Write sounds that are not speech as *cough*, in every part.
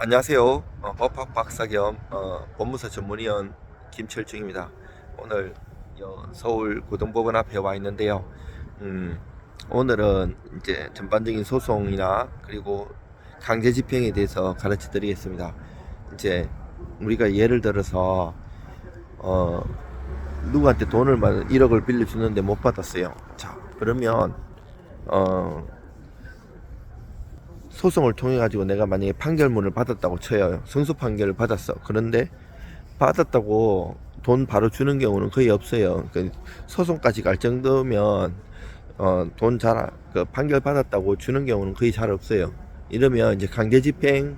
안녕하세요. 어, 법학 박사 겸 어, 법무사 전문위원 김철중입니다. 오늘 여 서울 고등법원 앞에 와 있는데요. 음, 오늘은 이제 전반적인 소송이나 그리고 강제 집행에 대해서 가르쳐 드리겠습니다. 이제 우리가 예를 들어서 어, 누구한테 돈을 받 1억을 빌려 주는데 못 받았어요. 자, 그러면 어, 소송을 통해 가지고 내가 만약에 판결문을 받았다고 쳐요. 승소 판결을 받았어. 그런데 받았다고 돈 바로 주는 경우는 거의 없어요. 그 소송까지 갈 정도면 어, 돈 잘, 그 판결 받았다고 주는 경우는 거의 잘 없어요. 이러면 이제 강제 집행을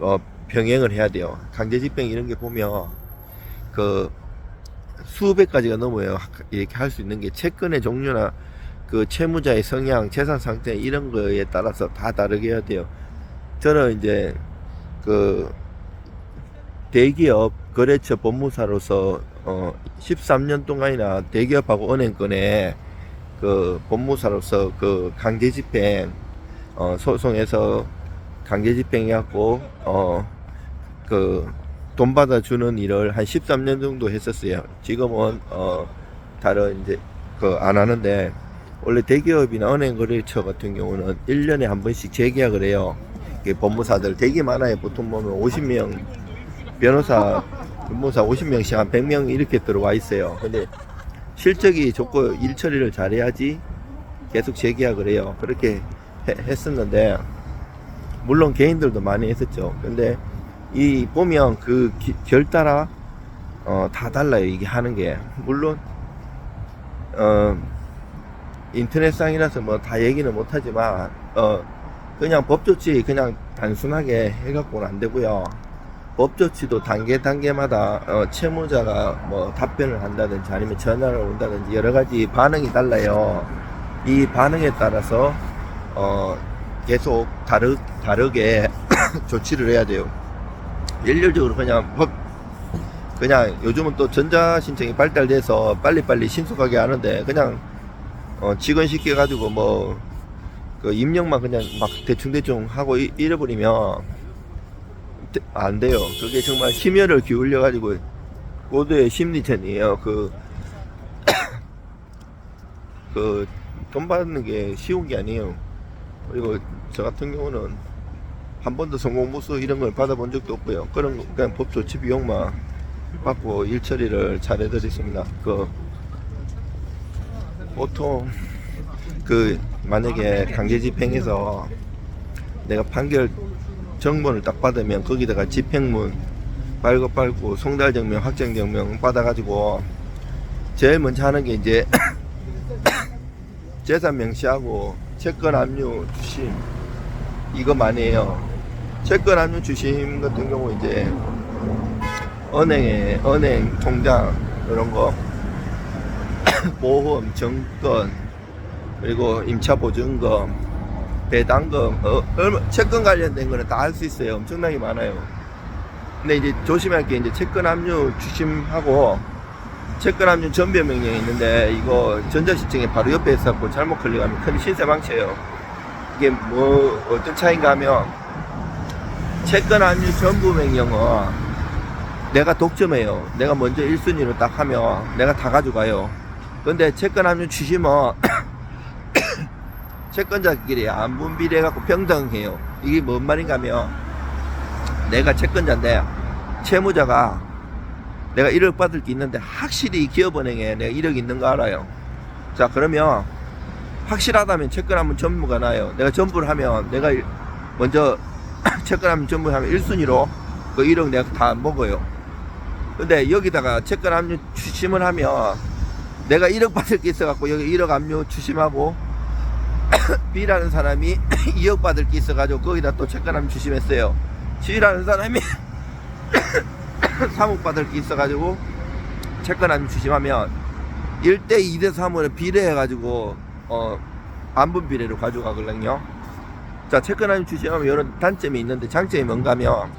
어, 병행을 해야 돼요. 강제 집행 이런 게 보면 그 수백 가지가 넘어요. 이렇게 할 수 있는 게 채권의 종류나 그 채무자의 성향, 재산 상태 이런 거에 따라서 다 다르게 해야 돼요. 저는 이제 그 대기업 거래처 법무사로서 어 13년 동안이나 대기업하고 은행권에 그 법무사로서 그 강제 집행 어 소송에서 강제 집행해 갖고 어그 돈 받아주는 일을 한 13년 정도 했었어요. 지금은 어 다른 이제 그 안 하는데 원래 대기업이나 은행 거래처 같은 경우는 1년에 한 번씩 재계약을 해요. 법무사들 되게 많아요. 보통 보면 50명 변호사 법무사 50명씩 한 100명 이렇게 들어와 있어요. 근데 실적이 좋고 일 처리를 잘해야지 계속 재계약을 해요. 그렇게 해- 했었는데 물론 개인들도 많이 했었죠. 근데 이 보면 그 기- 결 따라 어, 다 달라요. 이게 하는 게 물론 어, 인터넷상이라서 뭐 다 얘기는 못하지만 어 그냥 법 조치 그냥 단순하게 해갖고는 안 되고요. 법 조치도 단계 단계마다 어, 채무자가 뭐 답변을 한다든지 아니면 전화를 온다든지 여러 가지 반응이 달라요. 이 반응에 따라서 어 계속 다르 다르게 *coughs* 조치를 해야 돼요. 일률적으로 그냥 법 그냥 요즘은 또 전자 신청이 발달돼서 빨리빨리 신속하게 하는데 그냥 어, 직원 시켜 가지고 뭐, 그 입력만 그냥 막 대충대충 하고 이- 잃어버리면 대- 안 돼요. 그게 정말 심혈을 기울여 가지고 모두의 심리전이에요. 그, *coughs* 그, 돈 받는 게 쉬운 게 아니에요. 그리고 저 같은 경우는 한 번도 성공보수 이런 걸 받아본 적도 없고요. 그런 거 그냥 법 조치 비용만 받고 일 처리를 잘 해드렸습니다. 그, 보통 그 만약에 강제 집행해서 내가 판결 정본을 딱 받으면 거기다가 집행문 발급받고 송달 증명 확정 증명 받아가지고 제일 먼저 하는 게 이제 *coughs* 재산 명시하고 채권 압류 주심 이거 많이 해요. 채권 압류 주심 같은 경우 이제 은행에 은행 통장 이런 거 *laughs* 보험, 정권, 그리고 임차 보증금, 배당금, 어, 얼마, 채권 관련된 거는 다 할 수 있어요. 엄청나게 많아요. 근데 이제 조심할 게 이제 채권 압류 주심하고 채권 압류 전배 명령이 있는데 이거 전자시청에 바로 옆에 있었고 잘못 클릭하면 큰 신세 망쳐요. 이게 뭐 어떤 차이인가 하면 채권 압류 전부 명령은 내가 독점해요. 내가 먼저 1순위로 딱 하면 내가 다 가져가요. 근데 채권 압류 주심은 *coughs* 채권자끼리 안 분비돼 갖고 평등해요. 이게 뭔 말인가 하면 내가 채권자인데 채무자가 내가 1억 받을 게 있는데 확실히 이 기업은행에 내가 1억 있는 거 알아요. 자 그러면 확실하다면 채권 압류 전부가 나요. 내가 전부를 하면 내가 일- 먼저 *coughs* 채권 압류 전부 하면 1순위로 그 1억 내가 다 먹어요. 근데 여기다가 채권 압류 주심을 하면 내가 1억 받을 게 있어갖고 여기 1억 압류 주심하고 *coughs* B라는 사람이 *coughs* 2억 받을 게 있어가지고 거기다 또 압류 주심했어요. C라는 사람이 *coughs* 3억 받을 게 있어가지고 압류 주심하면 1대 2대 3으로 비례해가지고 어 안분 비례로 가져가거든요. 자 압류 주심하면 이런 단점이 있는데 장점이 뭔가 하면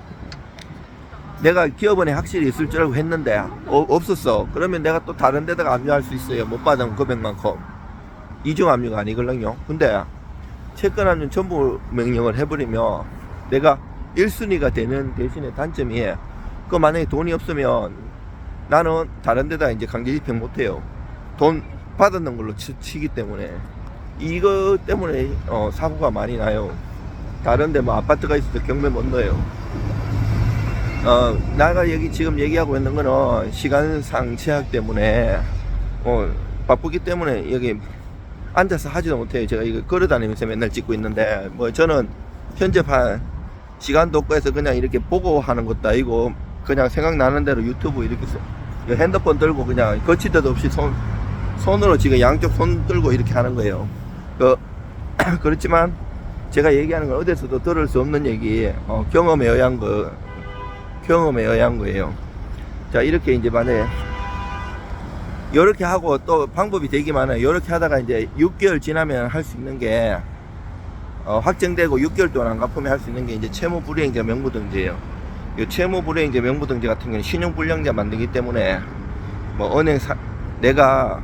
내가 기업원에 확실히 있을 줄 알고 했는데 어, 없었어. 그러면 내가 또 다른 데다가 압류할 수 있어요. 못 받은 금액만큼. 이중 압류가 아니거든요. 근데 채권 압류 전부 명령을 해버리면 내가 1순위가 되는 대신에 단점이 그 만약에 돈이 없으면 나는 다른 데다 이제 강제 집행 못 해요. 돈 받았는 걸로 치, 치기 때문에 이거 때문에 어, 사고가 많이 나요. 다른 데 뭐 아파트가 있어도 경매 못 넣어요. 어, 나가 여기 지금 얘기하고 있는 거는 시간상 제약 때문에 어, 바쁘기 때문에 여기 앉아서 하지도 못해요. 제가 이거 걸어 다니면서 맨날 찍고 있는데 뭐 저는 편집한 시간도 없고 해서 그냥 이렇게 보고 하는 것도 아니고 그냥 생각나는 대로 유튜브 이렇게 핸드폰 들고 그냥 거치대도 없이 손, 손으로 지금 양쪽 손 들고 이렇게 하는 거예요. 그, *clears throat* 그렇지만 제가 얘기하는 건 어디서도 들을 수 없는 얘기, 어, 경험에 의한 거, 경험에 의한 거예요. 자, 이렇게 이제 만약에 이렇게 하고 또 방법이 되게 많아요. 이렇게 하다가 이제 6개월 지나면 할 수 있는 게 어, 확정되고 6개월 동안 안 갚으면 할 수 있는 게 이제 채무 불이행자 명부등재예요. 이 채무 불이행자 명부등재 같은 경우는 신용 불량자 만들기 때문에 뭐 은행 사, 내가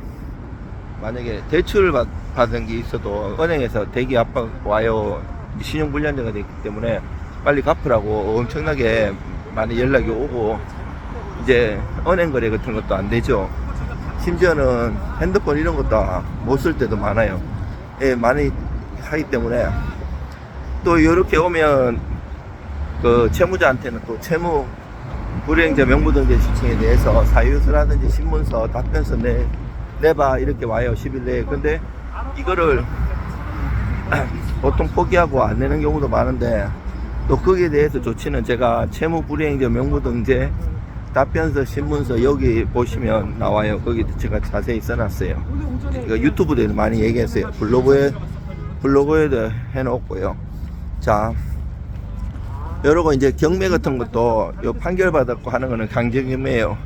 만약에 대출을 받, 받은 게 있어도 은행에서 대기 압박 와요. 신용 불량자가 됐기 때문에 빨리 갚으라고 엄청나게 많이 연락이 오고 이제 은행 거래 같은 것도 안 되죠. 심지어는 핸드폰 이런 것도 못 쓸 때도 많아요. 예, 많이 하기 때문에 또 이렇게 오면 그 채무자한테는 또 채무 불이행자 명부등재 지침에 대해서 사유서라든지 신문서 답변서 내 내봐 이렇게 와요 10일 내에 근데 이거를 *clears throat* 보통 포기하고 안 내는 경우도 많은데 또 거기에 대해서 조치는 제가 채무 불이행자 명부등재 답변서 신문서 여기 보시면 나와요. 거기 제가 자세히 써놨어요. 이거 유튜브에도 많이 얘기했어요. 블로그에 블로그에도 해놓고요. 자 여러분 이제 경매 같은 것도 요 판결 받았고 하는 거는 강제 경매예요.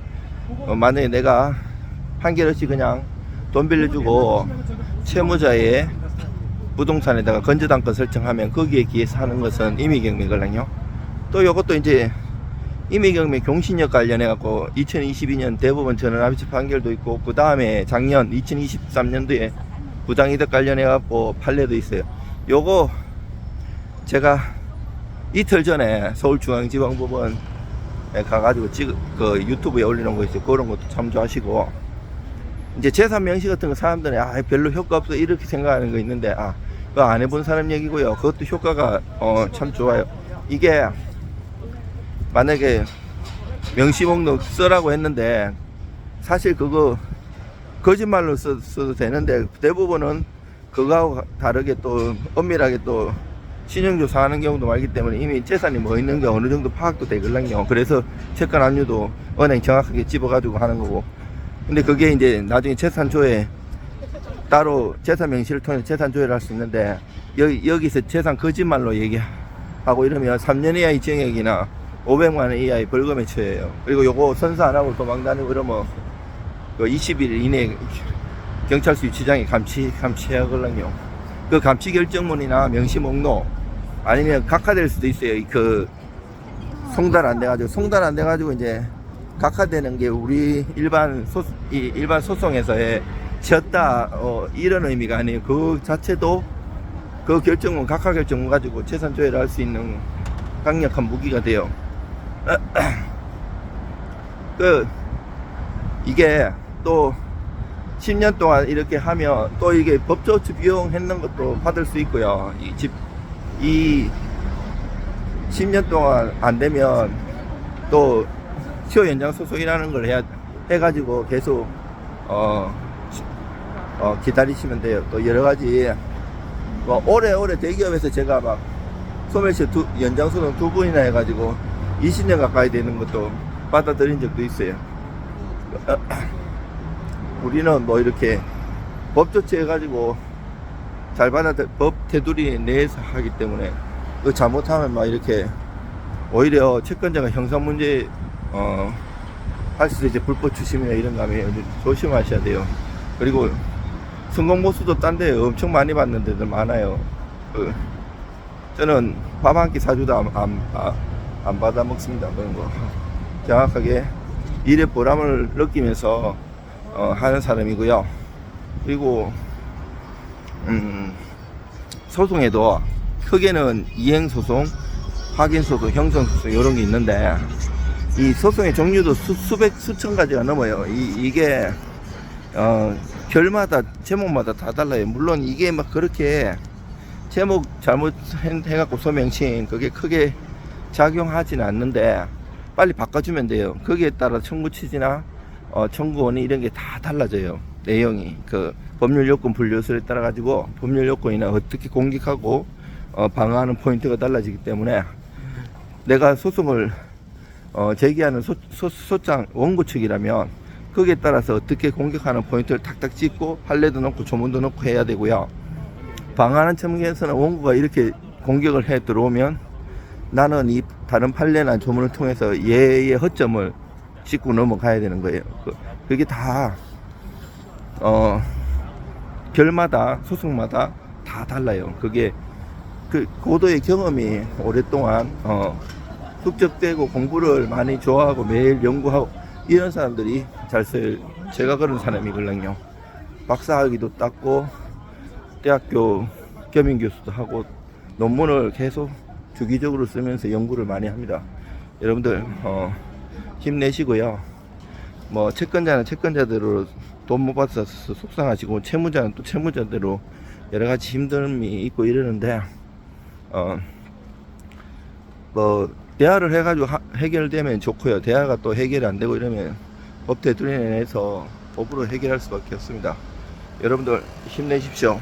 어, 만약에 내가 판결 없이 그냥 돈 빌려주고 채무자의 부동산에다가 건저당권 설정하면 거기에 기해서 하는 것은 임의경매거든요 또 요것도 이제 임의경매 경신력 관련해 갖고 2022년 대법원 전원합의체 판결도 있고 그 다음에 작년 2023년도에 부당이득 관련해 갖고 판례도 있어요. 요거 제가 이틀 전에 서울중앙지방법원에 가가지고 찍, 그 유튜브에 올리는 거 있어요. 그런 것도 참조하시고 이제 재산 명시 같은 거 사람들이 아 별로 효과 없어 이렇게 생각하는 거 있는데 아 그거 안 해본 사람 얘기고요. 그것도 효과가 어, 참 좋아요. 이게 만약에 명시 목록 써라고 했는데 사실 그거 거짓말로 써, 써도 되는데 대부분은 그거하고 다르게 또 엄밀하게 또 신용조사 하는 경우도 많기 때문에 이미 재산이 뭐 있는 게 어느 정도 파악도 되거든요. 그래서 채권 압류도 은행 정확하게 집어가지고 하는 거고. 근데 그게 이제 나중에 재산 조회 따로 재산 명시를 통해 재산 조회를 할 수 있는데 여기, 여기서 재산 거짓말로 얘기하고 이러면 3년 이하의 징역이나 500만 원 이하의 벌금에 처해요. 그리고 요거 선서 안 하고 도망 다니고 그러면 그 20일 이내 경찰서 유치장에 감치 감치하거든요. 그 감치 결정문이나 명시 목록 아니면 각하될 수도 있어요. 그 송달 안 돼가지고 송달 안 돼가지고 이제 각하되는 게 우리 일반 소 이 일반 소송에서의 졌다 어, 이런 의미가 아니에요. 그 자체도 그 결정문 각하 결정문 가지고 재산 조회를 할 수 있는 강력한 무기가 돼요. *clears throat* 그 이게 또 10년 동안 이렇게 하면 또 이게 법조치 비용 했는 것도 받을 수 있고요. 이 집, 이 10년 동안 안 되면 또 시효 연장 소송이라는 걸 해야, 해가지고 계속, 어, 어, 기다리시면 돼요. 또 여러 가지, 뭐, 오래오래 대기업에서 제가 막 소멸시 두, 연장 소송 두 번이나 해가지고 20년 가까이 되는 것도 받아들인 적도 있어요. *clears throat* 우리는 뭐 이렇게 법 조치해가지고 잘 받아들 법 테두리 내에서 하기 때문에 그 잘못하면 막 이렇게 오히려 채권자가 형사 문제 어, 할 수도 이제 불법 추심이나 이런 거 하면 조심하셔야 돼요. 그리고 성공 보수도 딴 데 엄청 많이 받는 데들 많아요. 그, 저는 밥 한 끼 사주도 안, 안, 안, 안 받아 먹습니다. 그런 거. 정확하게 일의 보람을 느끼면서 어, 하는 사람이고요. 그리고 음, 소송에도 크게는 이행 소송, 확인 소송, 형성 소송 이런 게 있는데 이 소송의 종류도 수, 수백 수천 가지가 넘어요. 이, 이게 어, 결마다 제목마다 다 달라요. 물론 이게 막 그렇게 제목 잘못 해- 해갖고 소명친 그게 크게 작용하지는 않는데 빨리 바꿔주면 돼요. 거기에 따라 청구 취지나 어, 청구원이 이런 게 다 달라져요. 내용이 그 법률 요건 분류술에 따라 가지고 법률 요건이나 어떻게 공격하고 어, 방어하는 포인트가 달라지기 때문에 내가 소송을 어, 제기하는 소, 소, 소장 원고 측이라면 거기에 따라서 어떻게 공격하는 포인트를 탁탁 찍고 판례도 넣고 조문도 넣고 해야 되고요. 방어하는 측면에서는 원고가 이렇게 공격을 해 들어오면 나는 이 다른 판례나 조문을 통해서 얘의 허점을 짚고 넘어가야 되는 거예요. 그, 그게 다, 어, 결마다, 소송마다 다 달라요. 그게 그 고도의 경험이 오랫동안, 어, 흡적되고 공부를 많이 좋아하고 매일 연구하고 이런 사람들이 잘 쓸, 제가 그런 사람이거든요. 박사학위도 땄고, 대학교 겸임 교수도 하고, 논문을 계속 주기적으로 쓰면서 연구를 많이 합니다. 여러분들, 어, 힘내시고요. 뭐, 채권자는 채권자대로 돈 못 받아서 속상하시고, 채무자는 또 채무자대로 여러 가지 힘듦이 있고 이러는데, 어, 뭐, 대화를 해가지고 하- 해결되면 좋고요. 대화가 또 해결이 안 되고 이러면 법 테두리 내에서 법으로 해결할 수밖에 없습니다. 여러분들 힘내십시오.